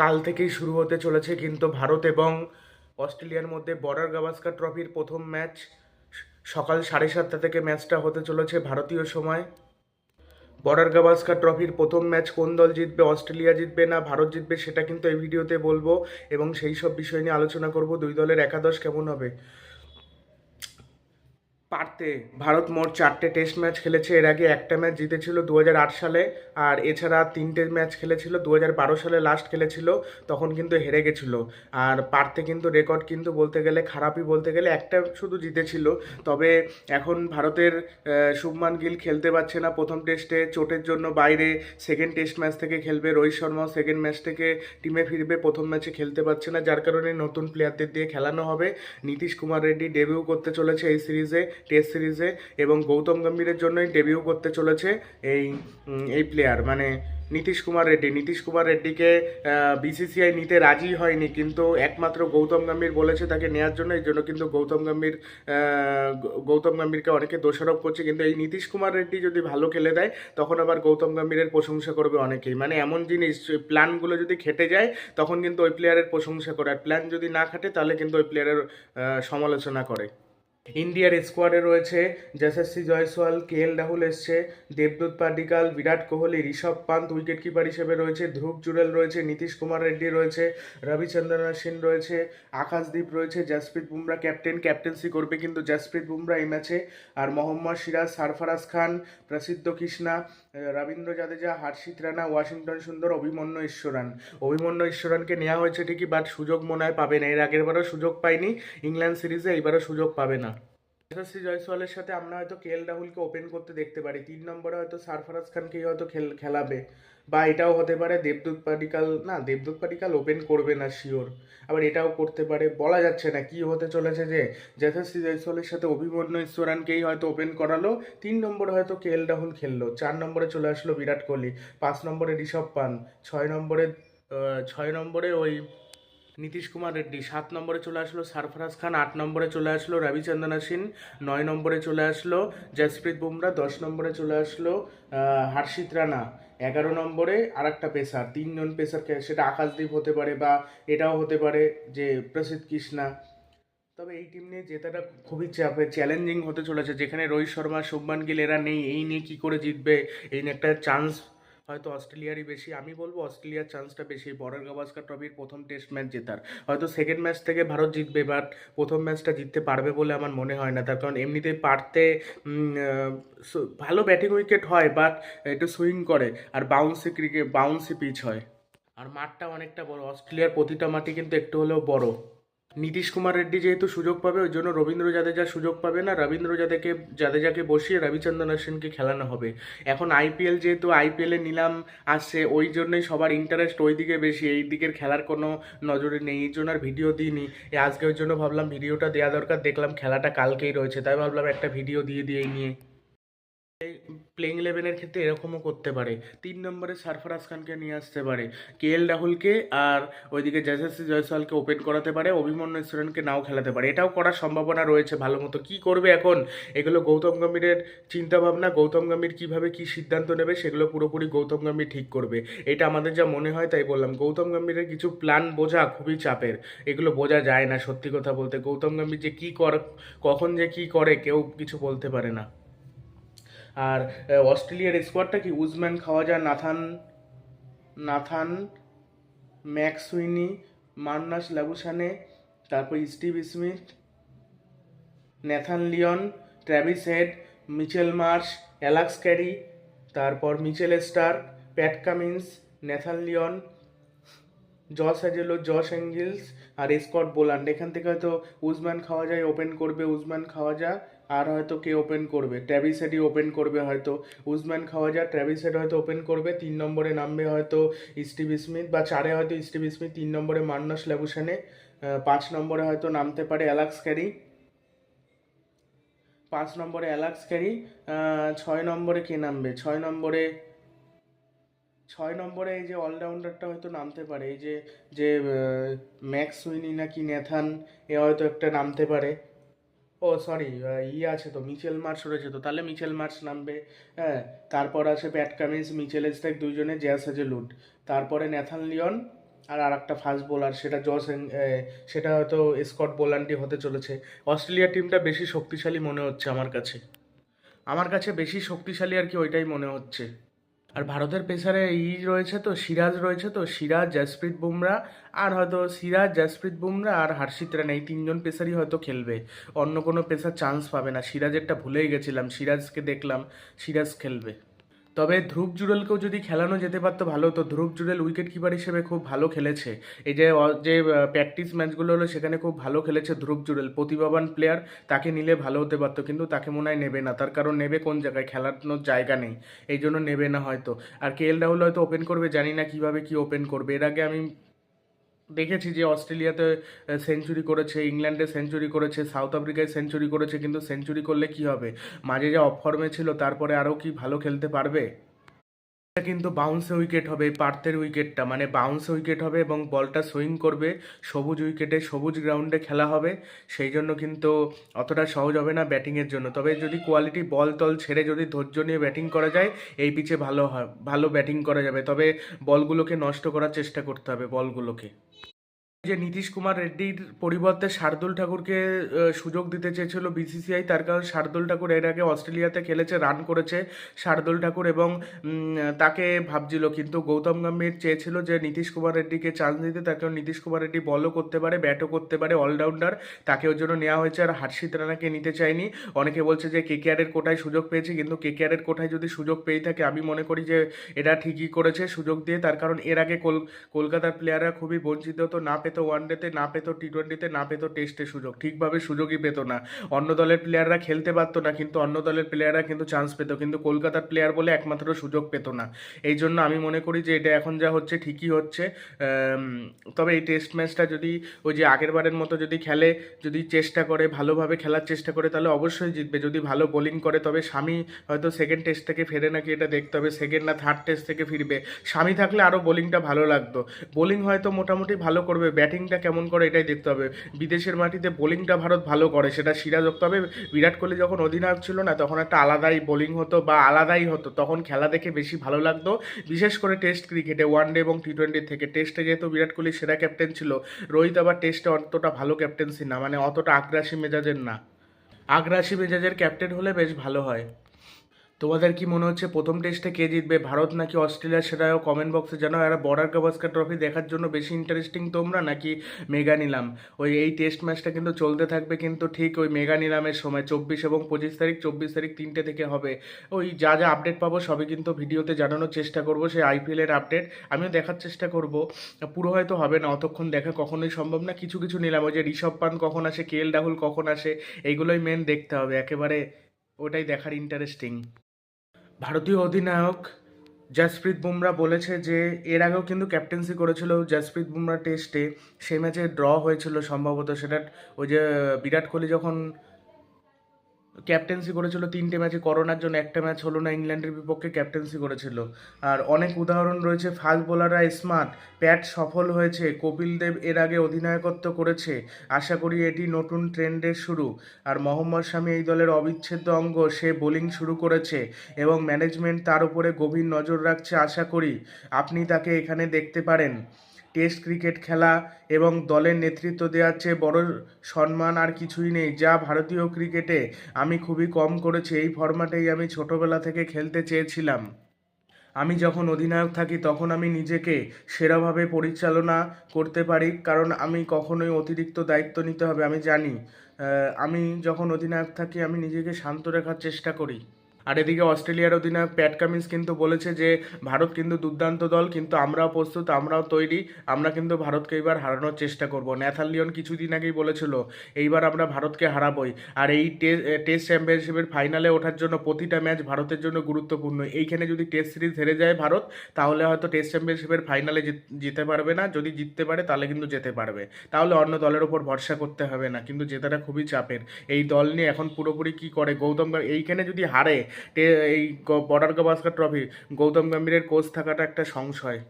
কাল থেকেই শুরু হতে চলেছে কিন্তু ভারত এবং অস্ট্রেলিয়ার মধ্যে বর্ডার গাভাস্কার ট্রফির প্রথম ম্যাচ সকাল সাড়ে সাতটা থেকে ম্যাচটা হতে চলেছে ভারতীয় সময়। বর্ডার গাভাস্কার ট্রফির প্রথম ম্যাচ কোন দল জিতবে, অস্ট্রেলিয়া জিতবে না, ভারত জিতবে সেটা কিন্তু এই ভিডিওতে বলব এবং সেই সব বিষয় নিয়ে আলোচনা করব। দুই দলের একাদশ কেমন হবে? পারতে। ভারত মোট চারটে টেস্ট ম্যাচ খেলেছে। এর আগে একটা ম্যাচ জিতেছিল দু হাজার আট সালে আর এছাড়া তিনটে ম্যাচ খেলেছিল দু হাজার বারো সালে লাস্ট খেলেছিল, তখন কিন্তু হেরে গেছিল। আর পারতে কিন্তু রেকর্ড কিন্তু বলতে গেলে খারাপই বলতে গেলে একটা শুধু জিতেছিল। তবে এখন ভারতের শুভমান গিল খেলতে পারছে না প্রথম টেস্টে। চোটের জন্য বাইরে সেকেন্ড টেস্ট ম্যাচ থেকে খেলবে রোহিত শর্মাও সেকেন্ড ম্যাচ থেকে টিমে ফিরবে, প্রথম ম্যাচে খেলতে পারছে না। যার কারণে নতুন প্লেয়ারদের দিয়ে খেলানো হবে। নীতিশ কুমার রেড্ডি ডেবিউ করতে চলেছে এই সিরিজে টেস্ট সিরিজে এবং গৌতম গম্ভীরের জন্যই ডেবিউ করতে চলেছে এই এই প্লেয়ার মানে নীতিশ কুমার রেড্ডি। নীতিশ কুমার রেড্ডিকে বিসিসিআই নিতে রাজি হয়নি, কিন্তু একমাত্র গৌতম গম্ভীর বলেছে তাকে নেওয়ার জন্য। এই জন্য কিন্তু গৌতম গম্ভীর গৌতম গম্ভীরকে অনেকে দোষারোপ করছে, কিন্তু এই নীতিশ কুমার রেড্ডি যদি ভালো খেলে দেয়, তখন আবার গৌতম গম্ভীরের প্রশংসা করবে অনেকেই। মানে এমন জিনিস প্ল্যানগুলো যদি খেটে যায়, তখন কিন্তু ওই প্লেয়ারের প্রশংসা করে। আর প্ল্যান যদি না খাটে, তাহলে কিন্তু ওই প্লেয়ারের সমালোচনা করে। ইন্ডিয়ার স্কোয়াডে রয়েছে যশস্বী জয়সওয়াল, কে এল রাহুল এসছে, দেবদূত পাডিকাল বিরাট কোহলি, ঋষভ পান্ত উইকেট কিপার হিসেবে রয়েছে, ধ্রুব জুরেল রয়েছে, নীতিশ কুমার রেড্ডি রয়েছে রবিচন্দ্রন সিং রয়েছে, আকাশদীপ রয়েছে, জাসপ্রীত বুমরা ক্যাপ্টেন, ক্যাপ্টেন্সি করবে কিন্তু জাসপ্রীত বুমরা এই ম্যাচে, আর মোহাম্মদ সিরাজ, সারফারাজ খান, প্রসিদ্ধ কৃষ্ণা রবীন্দ্র জাদেজা, হার্ষিত রানা, ওয়াশিংটন সুন্দর, অভিমন্য ঈশ্বরান। অভিমন্য ঈশ্বরানকে নেওয়া হয়েছে ঠিকই বাট সুযোগ মনে হয় পাবে না। এর আগের বারও সুযোগ পায়নি ইংল্যান্ড সিরিজে এইবারও সুযোগ পাবে না। যশস্বী জয়সওয়ালের সাথে আমরা হয়তো কে এল রাহুলকে ওপেন করতে দেখতে পারি। তিন নম্বরে হয়তো সারফারাজ খানকেই হয়তো খেল, খেলাবে। বা এটাও হতে পারে দেবদূত পাডিকাল না, দেবদূত পাডিকাল ওপেন করবে না শিওর আবার এটাও করতে পারে, বলা যাচ্ছে না কি হতে চলেছে যে যশস্বী জয়সওয়ালের সাথে অভিমন্যু ঈশ্বরানকেই হয়তো ওপেন করালো। তিন নম্বরে হয়তো কে এল রাহুল খেললো। চার নম্বরে চলে আসলো বিরাট কোহলি। পাঁচ নম্বরে ঋষভ পান ছয় নম্বরে ছয় নম্বরে ওই নীতিশ কুমার রেড্ডি, সাত নম্বরে চলে আসলো সারফরাজ খান, আট নম্বরে চলে আসলো রবিচন্দ্রন অশ্বিন নয় নম্বরে চলে আসলো জসপ্রীত বুমরা, দশ নম্বরে চলে আসলো হর্ষিত রানা, এগারো নম্বরে আর একটা পেসার, তিনজন পেসার সেটা আকাশদ্বীপ হতে পারে বা এটাও হতে পারে যে প্রসিদ্ধ কৃষ্ণা। তবে এই টিম নিয়ে জেতাটা খুবই চাপে চ্যালেঞ্জিং হতে চলেছে, যেখানে রোহিত শর্মা, শুভমান গিল এরা নেই, এই নিয়ে কী করে জিতবে, এই নিয়ে একটা চান্স হয়তো অস্ট্রেলিয়ারই বেশি, আমি বলব অস্ট্রেলিয়ার চান্সটা বেশি। বর্ডার গাভাস্কার ট্রফির প্রথম টেস্ট ম্যাচ জেতার। হয়তো সেকেন্ড ম্যাচ থেকে ভারত জিতবে বাট প্রথম ম্যাচটা জিততে পারবে বলে আমার মনে হয় না। তার কারণ এমনিতেই পারতে ভালো ব্যাটিং উইকেট হয় বাট একটু সুইং করে আর বাউন্সি ক্রিকেট বাউন্সি পিচ হয়। আর মাঠটা অনেকটা বড়। অস্ট্রেলিয়ার প্রতিটা মাটি কিন্তু একটু হলেও বড়। নীতিশ কুমার রেড্ডি যেহেতু সুযোগ পাবে, ওই জন্য রবীন্দ্র জাদেজা সুযোগ পাবে না। রবীন্দ্র জাদেকে জাদেজাকে বসিয়ে রবিচন্দ্রন অশ্বিনকে খেলানো হবে। এখন আইপিএল যেহেতু আইপিএলে নিলাম, আসছে, ওই জন্যই সবার ইন্টারেস্ট ওই দিকে বেশি। এই দিকের খেলার কোনো নজরে নেই, এই জন্য আর ভিডিও দিইনি। এই আজকে ওই জন্য ভাবলাম ভিডিওটা দেওয়া দরকার, দেখলাম খেলাটা কালকেই রয়েছে, তাই ভাবলাম একটা ভিডিও দিয়ে দিয়ে নিয়ে। প্লেইং ইলেভেনের ক্ষেত্রে এরকমও করতে পারে। তিন নম্বরে সারফরাজ খানকে নিয়ে আসতে পারে। কে এল রাহুলকে আর ওইদিকে যশস্বী জয়সওয়ালকে ওপেন করাতে পারে। অভিমন্যু ঈশ্বরনকে নাও খেলাতে পারে। এটাও করার সম্ভাবনা রয়েছে ভালো মতো। কী করবে এখন? এগুলো গৌতম গম্ভীরের চিন্তাভাবনা। গৌতম গম্ভীর কীভাবে কী সিদ্ধান্ত নেবে সেগুলো পুরোপুরি গৌতম গম্ভীর ঠিক করবে। এটা আমাদের যা মনে হয় তাই বললাম। গৌতম গম্ভীরের কিছু প্ল্যান বোঝা খুবই চাপের। এগুলো বোঝা যায় না সত্যি কথা বলতে। গৌতম গম্ভীর যে কী কর কখন যে কী করে কেউ কিছু বলতে পারে না। আর অস্ট্রেলিয়ার স্কোয়াডটা কি? উজম্যান Khawaja Nathan Nathan ম্যাক্সুইনি Marnus Labuschagne তারপর Steve Smith Nathan Lyon, Travis Head, Mitchell Marsh, Alex Carey, তারপর Mitchell Starc Pat Cummins Nathan Lyon, Josh Hazlewood Josh Inglis আর স্কট বোলান্ড। এখান থেকে হয়তো উজম্যান খাওয়া যায় ওপেন করবে, উজম্যান খাওয়া যা আর হয়তো কে ওপেন করবে? ট্র্যাভিস হেডই ওপেন করবে হয়তো। উজম্যান খাওয়া যা ট্র্যাভিস হেড হয়তো ওপেন করবে। তিন নম্বরে নামবে হয়তো স্টিভ স্মিথ বা চারে হয়তো স্টিভ স্মিথ তিন নম্বরে মান্নাস ল্যাবুসানে পাঁচ নম্বরে হয়তো নামতে পারে অ্যালাক্স ক্যারি পাঁচ নম্বরে অ্যালাক্স ক্যারি ছয় নম্বরে কে নামবে? ছয় নম্বরে ছয় নম্বরে এই যে অলরাউন্ডারটা হয়তো নামতে পারে। এই যে যে ম্যাক্স সুইনি নাকি নেথান এ হয়তো একটা নামতে পারে। ও সরি ইয়ে আছে তো, মিচেল মার্চ রয়েছে তো, তাহলে মিচেল মার্চ নামবে। হ্যাঁ তারপর আছে প্যাট কামিন্স, মিচেল স্ট্যাক দুইজনে, জ্যাস আছে লুট। তারপরে ন্যাথান লিওন আর আর একটা ফাস্ট বোলার সেটা জস সেটা হয়তো স্কট বোলান্ডি হতে চলেছে। অস্ট্রেলিয়া টিমটা বেশি শক্তিশালী মনে হচ্ছে আমার কাছে। আমার কাছে বেশি শক্তিশালী আর কি ওইটাই মনে হচ্ছে। আর ভারতের পেসারে ই রয়েছে তো, সিরাজ রয়েছে তো, সিরাজ, জাসপ্রীত বুমরা আর হয়তো সিরাজ, জাসপ্রীত বুমরা আর হার্ষিত রানা, এই তিনজন পেসারই হয়তো খেলবে। অন্য কোনো পেসার চান্স পাবে না। সিরাজ একটা ভুলেই গেছিলাম। সিরাজকে দেখলাম, সিরাজ খেলবে। তবে ধ্রুব জুড়েলকেও যদি খেলানো যেতে পারতো ভালো, তো ধ্রুব জুড়েল উইকেট কিপার হিসেবে খুব ভালো খেলেছে। এই যে যে প্র্যাকটিস ম্যাচগুলো হলো, সেখানে খুব ভালো খেলেছে ধ্রুব জুড়েল। প্রতিভাবান প্লেয়ার তাকে নিলে ভালো হতে পারতো, কিন্তু তাকে মনে হয় নেবে না। তার কারণ নেবে কোন জায়গায়? খেলানোর জায়গা নেই। এই জন্য নেবে না হয়তো। আর কে এল রাহুল হয়তো ওপেন করবে, জানি না কীভাবে কি ওপেন করবে। এর আগে আমি দেখেছি যে অস্ট্রেলিয়াতে সেঞ্চুরি করেছে, ইংল্যান্ডে সেঞ্চুরি করেছে সাউথ আফ্রিকায় সেঞ্চুরি করেছে, কিন্তু সেঞ্চুরি করলে কি হবে? মাঝে যা অফ ফর্মে ছিল, তারপরে আরও কি ভালো খেলতে পারবে? কিন্তু বাউন্সে উইকেট হবে, পার্থের উইকেটটা মানে বাউন্স উইকেট হবে এবং বলটা সুইং করবে, সবুজ উইকেটে সবুজ গ্রাউন্ডে খেলা হবে, সেই জন্য কিন্তু অতটা সহজ হবে না ব্যাটিংয়ের জন্য। তবে যদি কোয়ালিটি বল তল ছেড়ে যদি ধৈর্য নিয়ে ব্যাটিং করা যায়, এই পিচে ভালো হয়, ভালো ব্যাটিং করা যাবে। তবে বলগুলোকে নষ্ট করার চেষ্টা করতে হবে, বলগুলোকে। যে নীতিশ কুমার রেড্ডির পরিবর্তে শার্দুল ঠাকুরকে সুযোগ দিতে চেয়েছিল বিসিসিআই তার কারণ শার্দুল ঠাকুর এর আগে অস্ট্রেলিয়াতে খেলেছে রান করেছে শার্দুল ঠাকুর এবং তাকে ভাবছিল। কিন্তু গৌতম গম্ভীর চেয়েছিল যে নীতিশ কুমার রেড্ডিকে চান্স দিতে, তার কারণ নীতিশ কুমার রেড্ডি বলও করতে পারে ব্যাটও করতে পারে অলরাউন্ডার তাকে ওর জন্য নেওয়া হয়েছে আর হার্ষিত রানাকে নিতে চায়নি। অনেকে বলছে যে কে কেকেআরের কোটায় সুযোগ পেয়েছে, কিন্তু কে কেকেআরের কোটায় যদি সুযোগ পেয়ে থাকে, আমি মনে করি যে এটা ঠিকই করেছে সুযোগ দিয়ে। তার কারণ এর আগে কল, কলকাতার প্লেয়াররা খুবই বঞ্চিত হতো না পেতো ওয়ানডেতে না পেতো টি টোয়েন্টিতে না পেতো টেস্টে সুযোগ। ঠিকভাবে সুযোগই পেতো না। অন্য দলের প্লেয়াররা খেলতে পারতো না, কিন্তু অন্য দলের প্লেয়াররা কিন্তু চান্স পেতো। কিন্তু কলকাতার প্লেয়ার বলে একমাত্র সুযোগ পেতো না। এই জন্য আমি মনে করি যে এটা এখন যা হচ্ছে, ঠিকই হচ্ছে। তবে এই টেস্ট ম্যাচটা যদি ওই যে আগেরবারের মতো যদি খেলে, যদি চেষ্টা করে, ভালোভাবে খেলার চেষ্টা করে, তাহলে অবশ্যই জিতবে। যদি ভালো বোলিং করে, তবে স্বামী হয়তো সেকেন্ড টেস্ট থেকে ফেরে নাকি এটা দেখতে হবে। সেকেন্ড না থার্ড টেস্ট থেকে ফিরবে। স্বামী থাকলে আরও বোলিংটা ভালো লাগতো। বোলিং হয়তো মোটামুটি ভালো করবে। ব্যাটিংটা কেমন করে এটাই দেখতে হবে। বিদেশের মাটিতে বোলিংটা ভারত ভালো করে, সেটা সিরাজ তবে বিরাট কোহলি যখন অধিনায়ক ছিল না, তখন একটা আলাদাই বোলিং হতো বা আলাদাই হতো। তখন খেলা দেখে বেশি ভালো লাগতো। বিশেষ করে টেস্ট ক্রিকেটে, ওয়ান ডে এবং টি টোয়েন্টি থেকে। টেস্টে যেহেতু বিরাট কোহলি সেরা ক্যাপ্টেন ছিল, রোহিত আবার টেস্টে অতটা ভালো ক্যাপ্টেন্সি না মানে অতটা আগ্রাসী মেজাজের না। আগ্রাসী মেজাজের ক্যাপ্টেন হলে বেশ ভালো হয়। তোমাদের কি মনে হচ্ছে প্রথম টেস্টে কে জিতবে? ভারত নাকি অস্ট্রেলিয়া? সেটাও কমেন্ট বক্সে জানাও। আর বর্ডার গাভাস্কার ট্রফি দেখার জন্য বেশি ইন্টারেস্টিং তোমরা নাকি মেগা নিলাম ওই এই টেস্ট ম্যাচটা কিন্তু চলতে থাকবে কিন্তু ঠিক ওই মেগা নিলামের সময়। চব্বিশ এবং পঁচিশ তারিখ, চব্বিশ তারিখ তিনটে থেকে হবে। ওই যা যা আপডেট পাবো সবই কিন্তু ভিডিওতে জানানোর চেষ্টা করব সেই আইপিএলের আপডেট আমিও দেখার চেষ্টা করব। পুরো হয়তো হবে না, অতক্ষণ দেখা কখনোই সম্ভব না। কিছু কিছু নিলাম। ওই যে ঋষভ পান কখন আসে, কে এল রাহুল কখন আসে, এইগুলোই মেন দেখতে হবে। একেবারে ওটাই দেখার ইন্টারেস্টিং ভারতীয় অধিনায়ক জাসপ্রীত বুমরা বলেছে যে, এর আগেও কিন্তু ক্যাপ্টেন্সি করেছিল জাসপ্রীত বুমরা টেস্টে সেই ম্যাচে ড্র হয়েছিল সম্ভবত। সেটা ওই যে বিরাট কোহলি যখন ক্যাপ্টেন্সি করেছিল তিনটে ম্যাচে করোনার জন্য একটা ম্যাচ হলো না, ইংল্যান্ডের বিপক্ষে ক্যাপ্টেন্সি করেছিল। আর অনেক উদাহরণ রয়েছে, ফাস্ট বোলাররা স্মার্ট প্যাট সফল হয়েছে, কপিল দেব এর আগে অধিনায়কত্ব করেছে, আশা করি এটি নতুন ট্রেন্ডের শুরু। আর মোহাম্মদ শামি এই দলের অবিচ্ছেদ্য অঙ্গ, সে বোলিং শুরু করেছে এবং ম্যানেজমেন্ট তার উপরে গভীর নজর রাখছে, আশা করি। আপনি তাকে এখানে দেখতে পারেন। টেস্ট ক্রিকেট খেলা এবং দলের নেতৃত্ব দেওয়ার চেয়ে বড় সম্মান আর কিছুই নেই। যা ভারতীয় ক্রিকেটে আমি খুবই কম করেছি, এই ফরম্যাটেই আমি ছোটবেলা থেকে খেলতে চেয়েছিলাম। আমি যখন অধিনায়ক থাকি, তখন আমি নিজেকে সেরাভাবে পরিচালনা করতে পারি, কারণ আমি কখনোই অতিরিক্ত দায়িত্ব নিতে হবে, আমি জানি। আমি যখন অধিনায়ক থাকি, আমি নিজেকে শান্ত রাখার চেষ্টা করি। আর এদিকে অস্ট্রেলিয়ার অধিনায়ক প্যাট কামিন্স কিন্তু বলেছে যে, ভারত কিন্তু দুর্দান্ত দল, কিন্তু আমরাও প্রস্তুত, আমরাও তৈরি, আমরা কিন্তু ভারতকে এবার হারানোর চেষ্টা করব। ন্যাথান লিওন কিছুদিন আগেই বলেছিল, এইবার আমরা ভারতকে হারাবই। আর এই টেস্ট চ্যাম্পিয়নশিপের ফাইনালে ওঠার জন্য প্রতিটা ম্যাচ ভারতের জন্য গুরুত্বপূর্ণ। এইখানে যদি টেস্ট সিরিজ হেরে যায় ভারত, তাহলে হয়তো টেস্ট চ্যাম্পিয়নশিপের ফাইনালে যেতে পারবে না। যদি জিততে পারে, তাহলে কিন্তু যেতে পারবে। তাহলে অন্য দলের ওপর ভরসা করতে হবে না, কিন্তু জেতাটা খুবই চাপের। এই দল নিয়ে এখন পুরোপুরি কি করে? গৌতম এইখানে যদি হারে এই বর্ডার গাভাস্কার ট্রফি গৌতম গম্ভীরের কোচ থাকাটা একটা সংশয়।